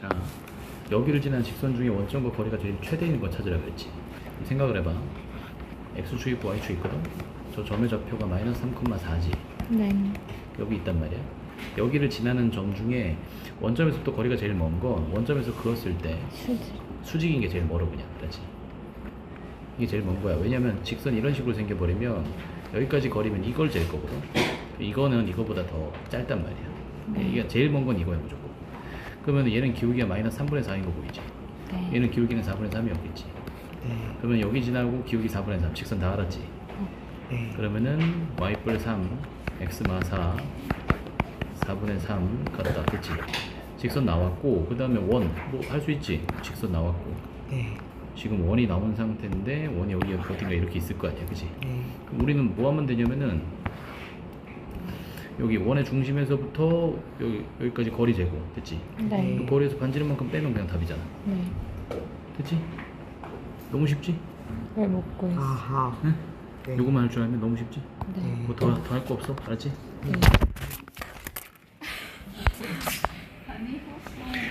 자, 여기를 지난 직선 중에 원점과 거리가 제일 최대인 거 찾으라고 했지. 생각을 해봐. x축 있고 y축 있거든. 저 점의 좌표가 마이너스 3,4지. 네. 여기 있단 말이야. 여기를 지나는 점 중에 원점에서부터 거리가 제일 먼 건 원점에서 그었을 때 수지. 수직인 게 제일 멀어 그냥 그렇지 이게 제일 먼 거야 왜냐면 직선이 이런 식으로 생겨버리면 여기까지 거리면 이걸 잴 거거든 이거는 이거보다 더 짧단 말이야 네. 이게 제일 먼 건 이거야 무조건 그러면 얘는 기울기가 마이너스 3분의 4인 거 보이지? 네. 얘는 기울기는 4분의 3이었겠지? 네. 그러면 여기 지나고 기울기 4분의 3 직선 다 알았지? 네. 그러면은 y뿔 3 x마 4 4분의 3 같다. 그치 직선 나왔고 그 다음에 원. 뭐 할 수 있지? 직선 나왔고. 네. 지금 원이 나온 상태인데 원이 여기 어딘가 이렇게 있을 거 아니야 그치? 네. 그럼 우리는 뭐 하면 되냐면은 여기 원의 중심에서부터 여기, 여기까지 거리 재고 됐지 네. 그 거리에서 반지름 만큼 빼면 그냥 답이잖아 네. 됐지 너무 쉽지 왜 먹고 있어? 아하. 응? 네. 요거만 할 줄 알면 너무 쉽지 네. 뭐더더할거 없어 알았지 네.